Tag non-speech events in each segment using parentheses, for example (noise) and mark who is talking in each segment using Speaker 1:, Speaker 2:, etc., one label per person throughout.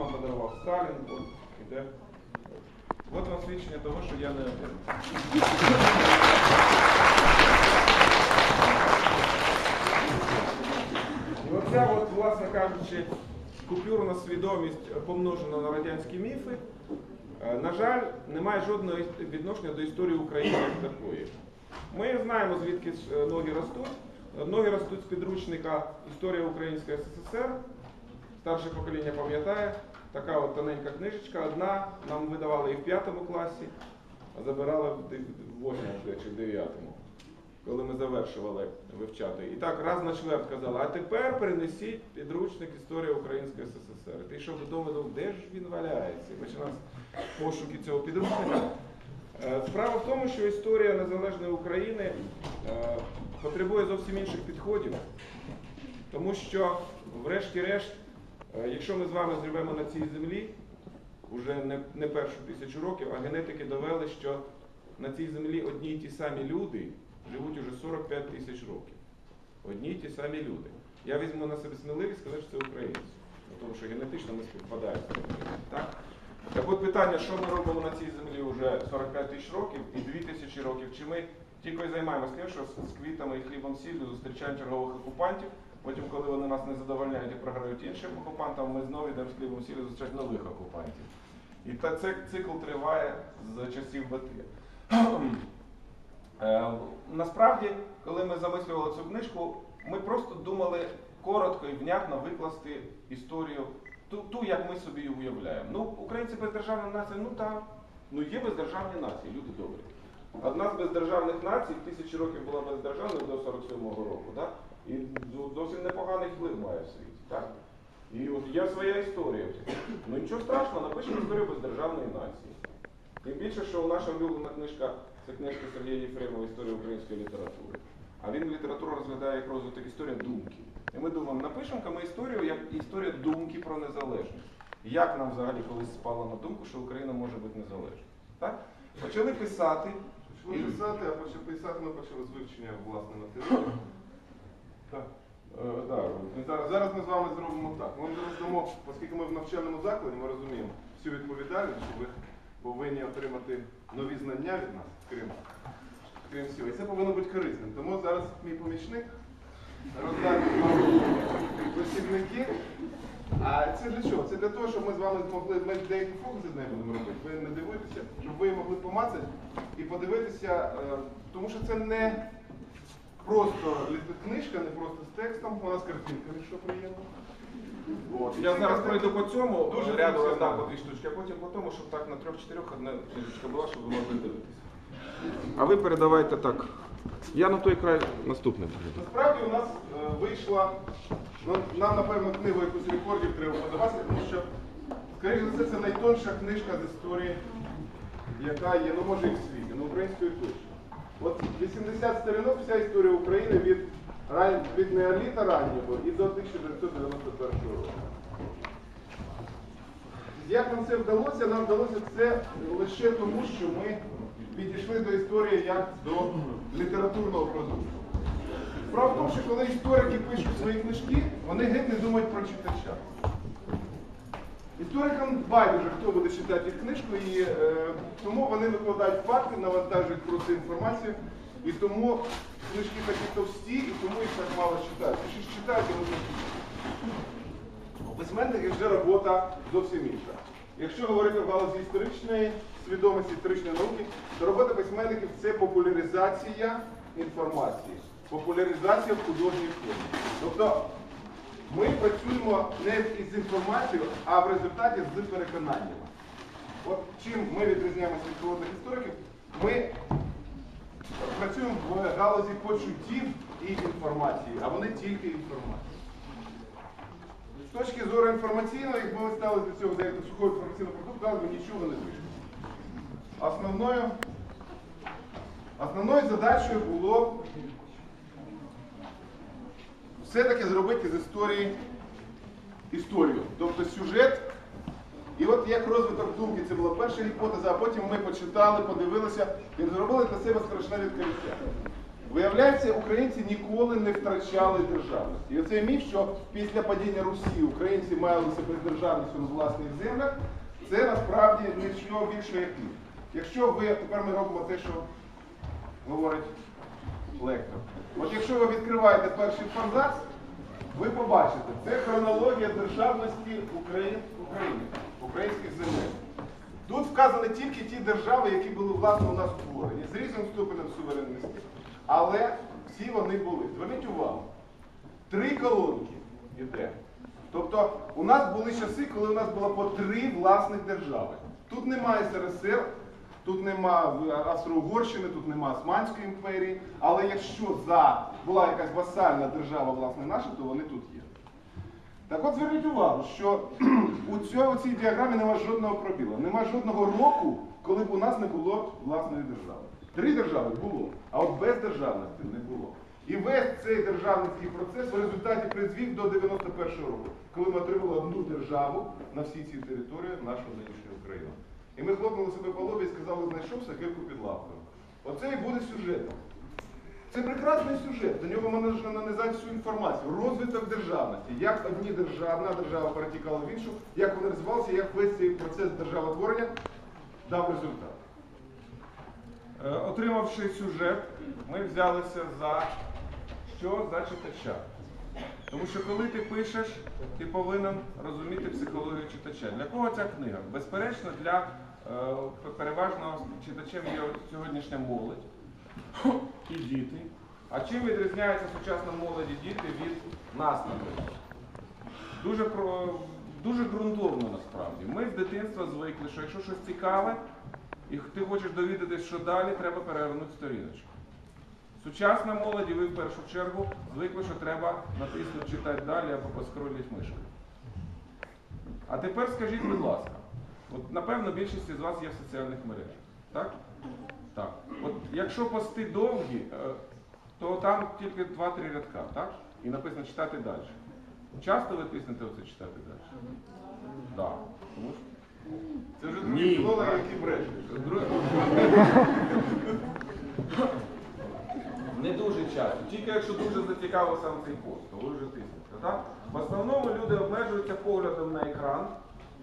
Speaker 1: вам подарував Сталін, от іде. От вам свідчення того, що я не один. І оця, от, власне кажучи, купюрна свідомість помножена на радянські міфи, е, на жаль, не має жодного відношення до історії України як такої. Ми знаємо, звідки е, ноги ростуть. Ноги ростуть з підручника Історія Української СССР. Старше покоління пам'ятає, така от тоненька книжечка, одна, нам видавали і в п'ятому класі, а забирали в восьмому чи в дев'ятому, коли ми завершували вивчати. І так раз на чверть казали, а тепер перенесіть підручник Історія Української СССР. Ти йшов додому, думав, де ж він валяється? І починав пошуки цього підручника. Е, Справа в тому, що історія незалежної України е, потребує зовсім інших підходів, тому що, врешті-решт, якщо ми з вами живемо на цій землі вже не, першу тисячу років, а генетики довели, що на цій землі одні й ті самі люди живуть уже 45 тисяч років. Одні й ті самі люди. Я візьму на себе сміливість сказати, що це українці. Тому що генетично ми співпадаємо. Так? Так от питання, що ми робимо на цій землі вже 45 тисяч років і 2 тисячі років, чи ми тільки займаємося тим, що з квітами і хлібом сіллю зустрічаємо чергових окупантів, потім, коли вони нас не задовольняють і програють іншим окупантам, ми знову йдемо з хлібом сіллю зустрічати нових окупантів. І та цей цикл триває з часів БТ. Е, Насправді, коли ми замислювали цю книжку, ми просто думали коротко і внятно викласти історію, ту, ту, як ми собі її уявляємо. Ну, українці бездержавна нація, ну так, ну є бездержавні нації, люди добрі. Одна з бездержавних націй тисячі років була бездержавною до 47-го року, да? І зовсім непоганий вплив має в світі. Так? І от є своя історія. Ну нічого страшного, напишемо історію бездержавної нації. Тим більше, що наша улюблена книжка це книжка Сергія Єфремова Історія української літератури. А він літературу розглядає як розвиток історії думки. І ми думаємо, напишемо ми історію як історія думки про незалежність. Як нам взагалі колись спало на думку, що Україна може бути незалежною? Так? Почали писати.
Speaker 2: Почали писати, а почали писати, ми почали з вивчення власне матеріалу. Зараз, зараз ми з вами зробимо так. Ми вам зараз дамо, оскільки ми в навчальному закладі, ми розуміємо всю відповідальність, що ви повинні отримати нові знання від нас, крім, крім всього. І це повинно бути корисним. Тому зараз мій помічник роздасть вам посібники. А це для чого? Це для того, щоб ми з вами змогли, ми деякі фокуси з нею будемо робити. Ви не дивуйтеся, щоб ви могли помацати і подивитися, е, тому що це не просто книжка, не просто з текстом, вона з картинками, що приємно. От.
Speaker 1: Я зараз пройду по цьому
Speaker 2: дуже
Speaker 1: дуже ряду роздам по дві штучки, а потім по тому, щоб так на трьох-чотирьох одна книжечка була, щоб ви могли дивитися. А ви передавайте так. Я на той край наступний.
Speaker 2: Насправді у нас е, вийшла, ну, нам, напевно, книгу якусь рекордів треба подавати, тому що, скоріше за все, це найтонша книжка з історії, яка є, ну може і в світі, ну української точно. От 80 сторінок вся історія України від, ран- від неоліта раннього і до 1991 року. Як нам це вдалося? Нам вдалося це лише тому, що ми підійшли до історії як до літературного продукту. Справа в тому, що коли історики пишуть свої книжки, вони геть не думають про читача. Історикам байдуже, хто буде читати їх книжку, і е, тому вони викладають факти, навантажують просто інформацію, і тому книжки такі товсті, і тому їх так мало читають. Якщо ж читають, вони у письменників вже робота зовсім інша. Якщо говорити в галузі історичної свідомості, історичної науки, то робота письменників це популяризація інформації, популяризація в художній формі. Тобто ми працюємо не із інформацією, а в результаті з переконаннями. От чим ми відрізняємося від холодних істориків, ми працюємо в галузі почуттів і інформації, а вони тільки інформація. З точки зору інформаційної, якби ми ставили до цього як сухого інформаційного продукту, нічого не вийшло. Основною, основною задачею було все-таки зробити з історії історію. Тобто сюжет. І от як розвиток думки, це була перша гіпотеза, а потім ми почитали, подивилися і зробили для себе страшне відкриття. Виявляється, українці ніколи не втрачали державності. І оцей міф, що після падіння Русі українці мали себе державністю на власних землях, це насправді нічого більше як міф. Якщо ви, тепер ми робимо те, що говорить лектор. От якщо ви відкриваєте перший фанзас, ви побачите, це хронологія державності України, українських земель. Тут вказані тільки ті держави, які були власне у нас утворені, з різним ступенем суверенності. Але всі вони були. Зверніть увагу, три колонки іде. Тобто у нас були часи, коли у нас було по три власних держави. Тут немає СРСР, тут нема Австро-Угорщини, тут нема Османської імперії. Але якщо за була якась васальна держава, власне, наша, то вони тут є. Так от зверніть увагу, що (clears throat) у цьому у цій діаграмі немає жодного пробіла, немає жодного року, коли б у нас не було власної держави. Три держави було, а от без державності не було. І весь цей державницький процес в результаті призвів до 91-го року, коли ми отримали одну державу на всій цій території України. І ми хлопнули себе по лобі і сказали, знайшов сакирку під лавкою. Оце і буде сюжетом. Це прекрасний сюжет. До нього можна нанизати всю інформацію. Розвиток державності, як одні держави, одна держава перетікала в іншу, як вони розвивалися, як весь цей процес державотворення дав результат.
Speaker 1: Е, Отримавши сюжет, ми взялися за що за читача. Тому що коли ти пишеш, ти повинен розуміти психологію читача. Для кого ця книга? Безперечно, для е, переважного читачем є сьогоднішня молодь і діти. А чим відрізняється сучасна молодь і діти від нас, наприклад? Дуже, про, дуже ґрунтовно насправді. Ми з дитинства звикли, що якщо щось цікаве, і ти хочеш довідатись, що далі, треба перевернути сторіночку. Сучасна молодь, і ви в першу чергу звикли, що треба натиснути читати далі або поскролити мишкою. А тепер скажіть, будь ласка, от напевно більшість з вас є в соціальних мережах. Так? Так. От якщо пости довгі, е, то там тільки 2-3 рядка, так? І написано читати далі. Часто ви тиснете оце читати далі? Так. Тому що
Speaker 2: Це вже другі філологи, які брешуть.
Speaker 1: Часто. Тільки якщо дуже зацікавив сам цей пост, то ви вже тиснете. Так? В основному люди обмежуються поглядом на екран,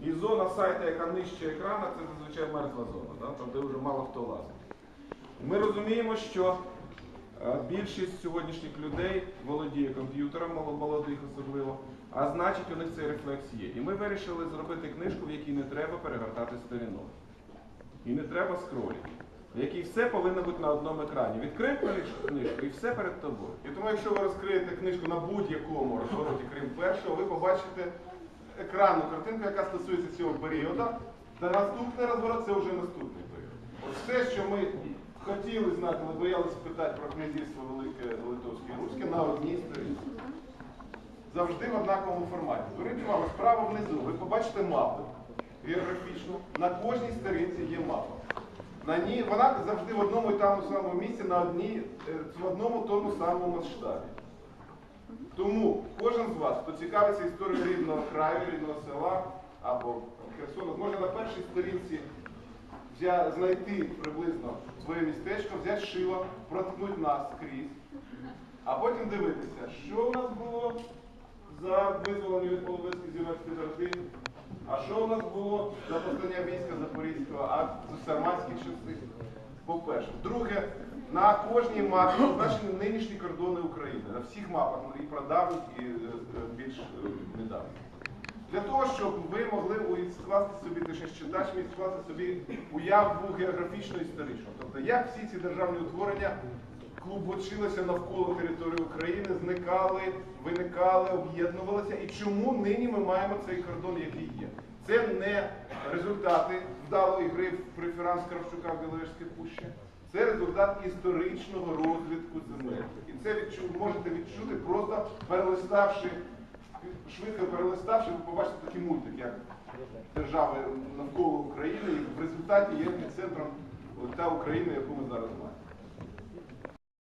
Speaker 1: і зона сайту, яка нижче екрана, це зазвичай мертва зона, так? там де вже мало хто лазить. Ми розуміємо, що е, більшість сьогоднішніх людей володіє комп'ютером, молодих особливо, а значить у них цей рефлекс є. І ми вирішили зробити книжку, в якій не треба перегортати сторінок. І не треба скролити. В якій все повинно бути на одному екрані. Відкрив книжку, і все перед тобою.
Speaker 2: І тому, якщо ви розкриєте книжку на будь-якому розвороті, крім першого, ви побачите екранну картинку, яка стосується цього періоду. Та наступний розворот це вже наступний період. От все, що ми хотіли знати, але боялися питати про князівство Велике Литовське і Руське на одній сторінці. Завжди в однаковому форматі. Зверніть увагу, справа внизу, ви побачите мапу географічну. На кожній сторінці є мапа. На ній вона завжди в одному і тому самому місці, на одній, е, в одному тому самому масштабі. Тому кожен з вас, хто цікавиться історією рідного краю, рідного села або Херсону, зможе на першій сторінці знайти приблизно своє містечко, взяти шило, проткнути нас скрізь, а потім дивитися, що у нас було за визволення від половинських зімецьких родин, а що у нас було за повстання війська Запорізького, а з Сарматських часи. По-перше. Друге, на кожній мапі позначені нинішні кордони України. На всіх мапах, і прадавніх, і е, е, більш е, недавніх. Для того, щоб ви могли скласти собі, точніше читач міг скласти собі уяву географічно історичну. Тобто, як всі ці державні утворення клубочилися навколо території України, зникали, виникали, об'єднувалися, і чому нині ми маємо цей кордон, який є. Це не результати вдалої гри в преферанс Кравчука в Біловежській пущі. Це результат історичного розвитку земель. І це відчу, можете відчути просто перелиставши, швидко перелиставши, ви побачите такий мультик, як держави навколо України, і в результаті є центром та України, яку ми зараз маємо.